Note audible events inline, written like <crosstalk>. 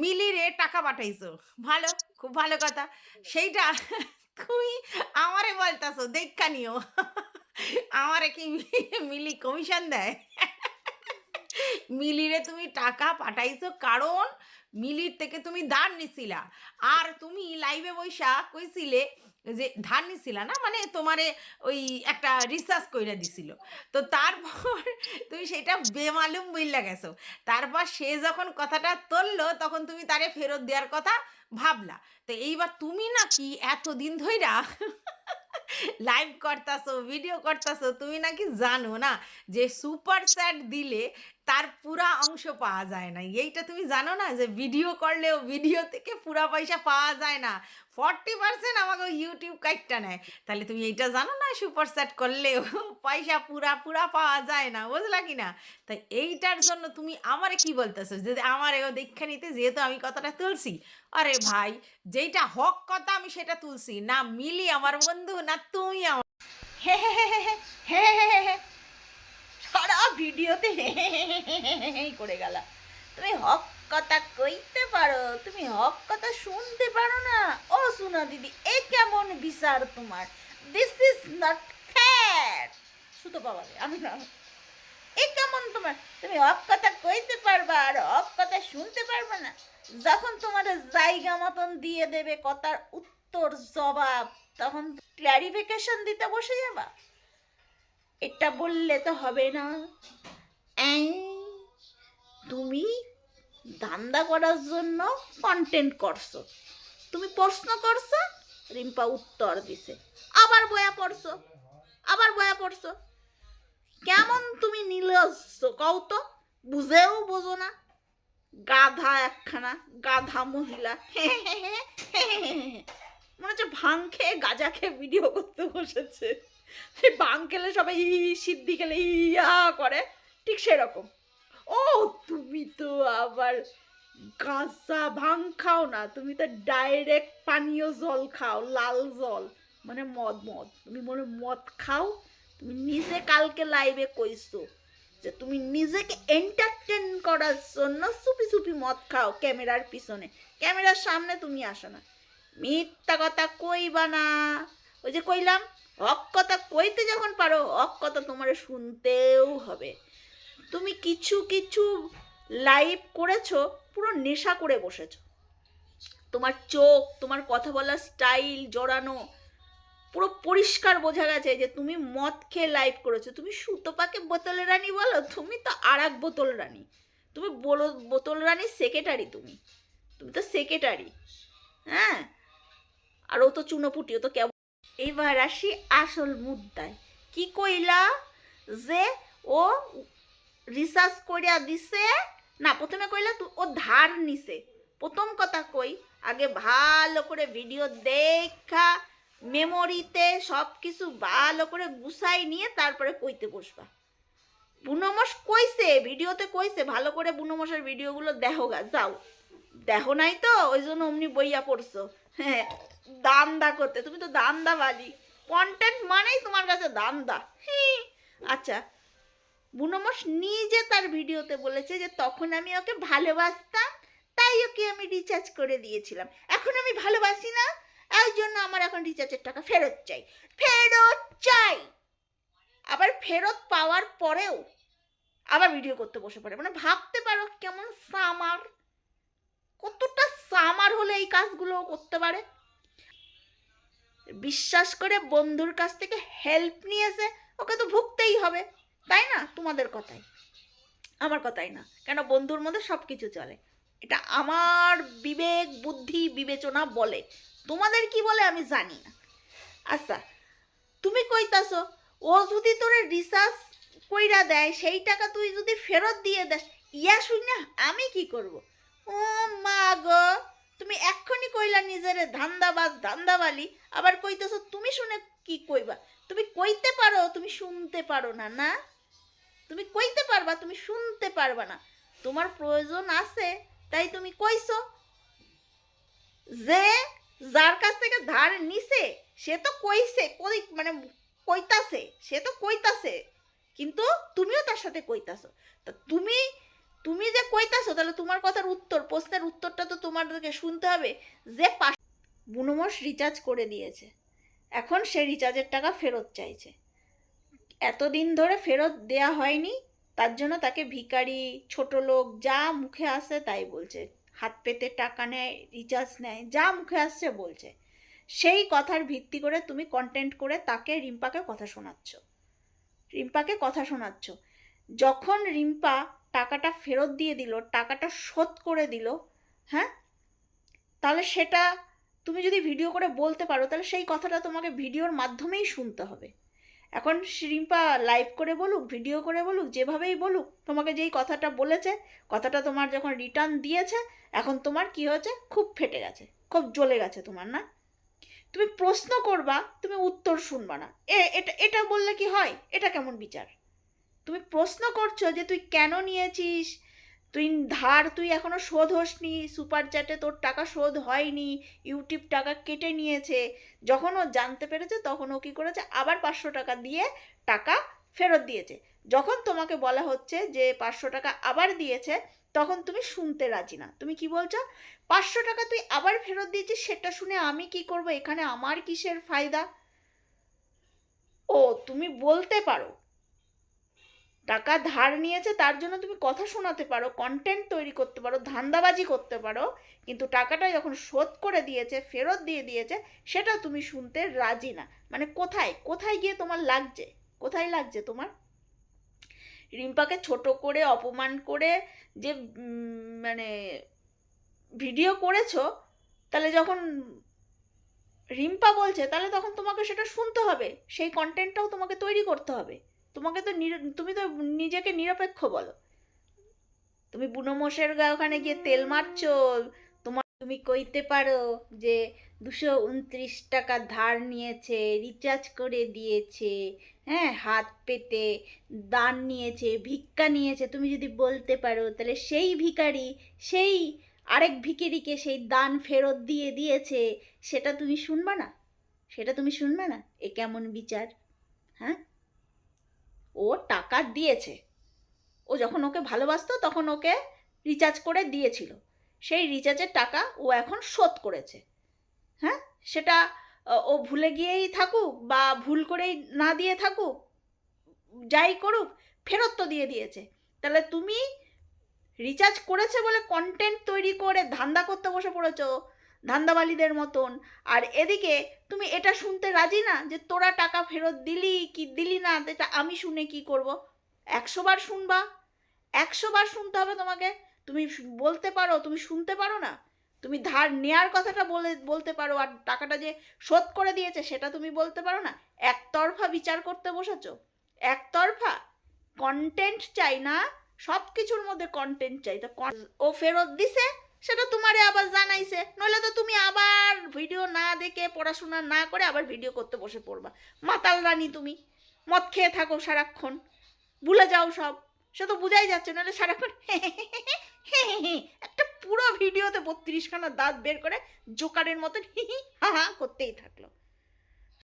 মিলিরে টাকা পাঠাইছো। ভালো, খুব ভালো কথা। সেইটা তুমি আমারে বলতাছো, দেখা নিও। আমারে কি মিলি কমিশন দেয়? মিলিরে তুমি টাকা পাঠাইছো কারণ মিলির থেকে তুমি ধার নিছিলা। আর তুমি লাইভে বৈশা কইছিলে যে ধার নিছিলা না? মানে তোমারে ওই একটা রিসার্চ কইরা দিছিল। তো তারপর তুমি সেটা বেমালুম বইলা গেছো। তারপর সে যখন কথাটা তুললো, তখন তুমি তারে ফেরত দেওয়ার কথা ভাবলা। তো এইবার তুমি নাকি এতদিন ধইরা লাইভ করতাছো ভিডিও করতাছো, তুমি নাকি জানো না যে সুপার স্যাট দিলে তার পুরা অংশ পাওয়া যায় না এইটা তুমি জানো না যে ভিডিও করলেও ভিডিও থেকে পুরা পয়সা পাওয়া যায় না ফর্টি পার্সেন্ট আমাকে ইউটিউব কাইটটা নেয় তাহলে তুমি এইটা জানো না সুপার চ্যাট করলেও পয়সা পুরা পুরা পাওয়া যায় না বুঝলা কি না তাই এইটার জন্য তুমি আমারে কি বলতেছো যে আমার এও দীক্ষা নিতে যেহেতু আমি কথাটা তুলছি আরে ভাই যেইটা হক কথা আমি সেটা তুলছি না মিলি আমার বন্ধু না তুমি আমার হে হে হে হে হে হে হে ভিডিওতে করে গেল। তুমি হক কথা কইতে পারো, তুমি হক কথা শুনতে পারো না। ও সোনা দিদি, এ কেমন বিচার তোমার? দিস ইজ নট ফেয়ার সুতো পাবা আমি না। এ কেমন তোমার? তুমি হক কথা কইতে পারবা আর হক কথা শুনতে পারবা না। যখন তোমার জায়গা মতন দিয়ে দেবে কথার উত্তর, জবাব, তখন ক্ল্যারিফিকেশন দিতে বসে যাবা। এটা বললে তো হবে না। তুমি ধান্দা করার জন্য কন্টেন্ট করছ। তুমি প্রশ্ন করছ, রিম্পা উত্তর দিছে। আবার বয়া পড়ছো, আবার বয়া পড়ছো। কেমন তুমি নিলজ্জ কও তো, বুঝেও বোঝো না। গাধা একখানা, গাধা মহিলা। মনে হচ্ছে ভাং খেয়ে গাজা খেয়ে ভিডিও করতে বসেছে। সেই ভাং খেলে সবাই সিদ্ধি খেলে ইয়া করে। ঠিক সেরকম। ও, তুমি তো আবার গাজা ভাং খাও না, তুমি তো ডাইরেক্ট পানীয় জল খাও, লাল জল মানে মদ মদ। তুমি মনে মদ খাও, তুমি নিজে কালকে লাইভে কইছো যে তুমি নিজেকে এন্টারটেন করার জন্য চুপি চুপি মদ খাও ক্যামেরার পিছনে। ক্যামেরার সামনে তুমি আসো না। মিথ্যা কথা কইবা না। ওই যে কইলাম হক কথা কইতে যখন পারো হক কথা তোমার শুনতেও হবে। তুমি কিছু কিছু লাইভ করেছ, পুরো নেশা করে বসেছো। তোমার চোখ, তোমার কথা বলার স্টাইল জড়ানো, পুরো পরিষ্কার বোঝা গেছে যে তুমি মদ খেয়ে লাইভ করেছ। তুমি সুতোপাকে বোতল রানী বলো, তুমি তো আর এক বোতল রানী। তুমি বলো, বোতল রানীর সেক্রেটারি তুমি। তুমি তো সেক্রেটারি হ্যাঁ? আর ও তো চুনোপুটি, ও তো কেমন এইবার আসি আসল মুদ্রায়। কি কইলা? যে ও রিসার্চ করিয়া দিছে। না, প্রথমে কইলা ও ধার নিছে। প্রথম কথা কই, আগে ভালো করে ভিডিও দেখা মেমোরিতে সব কিছু ভালো করে গুছাই নিয়ে তারপরে কইতে বসবা। বুনমস কইছে ভিডিওতে কইছে, ভালো করে বুনমসের ভিডিওগুলো দেখো গা, যাও। দেখো নাই তো ওই জন্য অমনি বইয়া পড়ছো। হ্যাঁ <laughs> দান্দা করতে, তুমি তো দান্দা বালি কন্টেন্ট মানেই তোমার কাছে দান্দা। হি আচ্ছা বুনমস নিজে তার ভিডিওতে বলেছে যে তখন আমি ওকে ভালোবাসতাম, তাই ওকে আমি রিচার্জ করে দিয়েছিলাম। এখন আমি ভালোবাসি না, এই জন্য আমার এখন রিচার্জের টাকা ফেরত চাই। ফেরত চাই! আবার ফেরত পাওয়ার পরেও আবার ভিডিও করতে বসে পড়ে। মানে ভাবতে পারো কেমন সামার, কতটা সামার হলে এই কাজগুলো করতে পারে। বিশ্বাস করে বন্ধুর কাছ থেকে হেল্প নিয়েছে, ওকে তো ভুগতেই হবে। তাই না? তোমাদের কথাই। আমার কথাই না। কেন বন্ধুর মধ্যে সব কিছু চলে। এটা আমার বিবেক, বুদ্ধি, বিবেচনা বলে। তোমাদের কি বলে আমি জানি না। আচ্ছা তুমি কইতাছো, ও যদি তোরে রিসার্চ কইরা দেয়, সেই টাকা তুই যদি ফেরত দিয়ে দেস, ইয়া শুই না আমি কি করব? ও মা গো! তুমি এক্ষুনি কইলা নিজের ধান্দাবাজ, ধান্দাবালি, আবার কইতেছো তুমি শুনে কি কইবা? তুমি কইতে পারো, তুমি শুনতে পারো না না? তুমি কইতে পারবা, তুমি শুনতে পারবা না। তোমার প্রয়োজন আছে, তাই তুমি কইছো। যে যার কাছ থেকে ধার নিছে, সে তো কইছে, কই মানে কইতাছে, সে তো কইতাছে, কিন্তু তুমিও তার সাথে কইতাছো। তা তুমি তুমি যে কইতাছো, তাহলে তোমার কথার উত্তর, প্রশ্নের উত্তরটা তো তোমাদেরকে শুনতে হবে যে পাশ রিচার্জ করে দিয়েছে। এখন সে রিচার্জের টাকা ফেরত চাইছে। এতদিন ধরে ফেরত দেয়া হয়নি, তার জন্য তাকে ভিখারি, ছোট লোক, যা মুখে আসে তাই বলছে। হাত পেতে টাকা নেয় রিচার্জ নেয়, যা মুখে আসছে বলছে। সেই কথার ভিত্তি করে তুমি কন্টেন্ট করে তাকে রিম্পাকে কথা শোনাচ্ছ। রিম্পাকে কথা শোনাচ্ছ। যখন রিম্পা টাকাটা ফেরত দিয়ে দিল, টাকাটা শোধ করে দিল হ্যাঁ? তাহলে সেটা তুমি যদি ভিডিও করে বলতে পারো, তাহলে সেই কথাটা তোমাকে ভিডিওর মাধ্যমেই শুনতে হবে। এখন রিম্পা লাইভ করে বলুক ভিডিও করে বলুক, যেভাবেই বলুক, তোমাকে যেই কথাটা বলেছে, কথাটা তোমার যখন রিটার্ন দিয়েছে, এখন তোমার কি হয়েছে? খুব ফেটে গেছে, খুব জ্বলে গেছে তোমার, না? তুমি প্রশ্ন করবা, তুমি উত্তর শুনবা না। এ, এটা এটা বললে কি হয়? এটা কেমন বিচার? তুমি প্রশ্ন করছ যে তুই কেন নিয়েছিস? তুই ধার তুই এখনও শোধ হসনি সুপার চ্যাটে তোর টাকা শোধ হয়নি ইউটিউব টাকা কেটে নিয়েছে। যখন ও জানতে পেরেছে তখন ও কী করেছে? আবার পাঁচশো টাকা দিয়ে টাকা ফেরত দিয়েছে। যখন তোমাকে বলা হচ্ছে যে পাঁচশো টাকা আবার দিয়েছে, তখন তুমি শুনতে রাজি না। তুমি কি বলছো? পাঁচশো টাকা তুই আবার ফেরত দিয়েছিস? সেটা শুনে আমি কি করব? এখানে আমার কিসের ফায়দা? ও, তুমি বলতে পারো। টাকা ধার নিয়েছে, তার জন্য তুমি কথা শোনাতে পারো কন্টেন্ট তৈরি করতে পারো, ধান্দাবাজি করতে পারো, কিন্তু টাকাটা যখন শোধ করে দিয়েছে, ফেরত দিয়ে দিয়েছে, সেটা তুমি শুনতে রাজি না। মানে কোথায়? কোথায় গিয়ে তোমার লাগছে? কোথায় লাগছে তোমার? রিম্পাকে ছোট করে, অপমান করে যে মানে ভিডিও করেছ, তাহলে যখন রিম্পা বলছে, তাহলে তখন তোমাকে সেটা শুনতে হবে, সেই কন্টেন্টটাও তোমাকে তৈরি করতে হবে। তোমাকে তো তুমি তো নিজেকে নিরপেক্ষ বলো। তুমি বুনোমোষের গা ওখানে গিয়ে তেল মারছো, তোমার তুমি কইতে পারো যে দুশো উনত্রিশ টাকা ধার নিয়েছে রিচার্জ করে দিয়েছে হ্যাঁ হাত পেতে দান নিয়েছে, ভিক্ষা নিয়েছে, তুমি যদি বলতে পারো তাহলে সেই ভিখারি, সেই আরেক ভিখারিকে সেই দান ফেরত দিয়ে দিয়েছে, সেটা তুমি শুনবা না? সেটা তুমি শুনবে না? এ কেমন বিচার? হ্যাঁ? ও টাকা দিয়েছে। ও যখন ওকে ভালোবাসতো, তখন ওকে রিচার্জ করে দিয়েছিল। সেই রিচার্জের টাকা ও এখন শোধ করেছে। হ্যাঁ? সেটা ও ভুলে গিয়েই থাকুক বা ভুল করেই না দিয়ে থাকুক, যাই করুক, ফেরত তো দিয়ে দিয়েছে। তাহলে তুমি রিচার্জ করেছে বলে কন্টেন্ট তৈরি করে ধান্দা করতে বসে পড়েছো? ধান্দাবালিদের মতন। আর এদিকে তুমি এটা শুনতে রাজি না যে তোরা টাকা ফেরত দিলি কি দিলি না, এটা আমি শুনে কি করব? একশো বার শুনবা। একশো বার শুনতে হবে তোমাকে। তুমি বলতে পারো, তুমি শুনতে পারো না? তুমি ধার নেয়ার কথাটা বলে, বলতে পারো আর টাকাটা যে শোধ করে দিয়েছে সেটা তুমি বলতে পারো না? একতরফা বিচার করতে বসেছ? একতরফা? কন্টেন্ট চাই না? সব কিছুর মধ্যে কন্টেন্ট চাই। তো ও ফেরত দিছে সেটা তোমারে আবার জানাইছে। নইলে তো তুমি আবার ভিডিও না দেখে পড়াশোনা না করে আবার ভিডিও করতে বসে পড়বা। মাতাল রানী তুমি, মদ খেয়ে থাকো সারাক্ষণ। ভুলে যাও সব। সে তো বুঝাই যাচ্ছে নাহলে সারাক্ষণ একটা পুরো ভিডিওতে বত্রিশখানা দাঁত বের করে জোকারের মতন হি হি হা হা করতেই থাকল।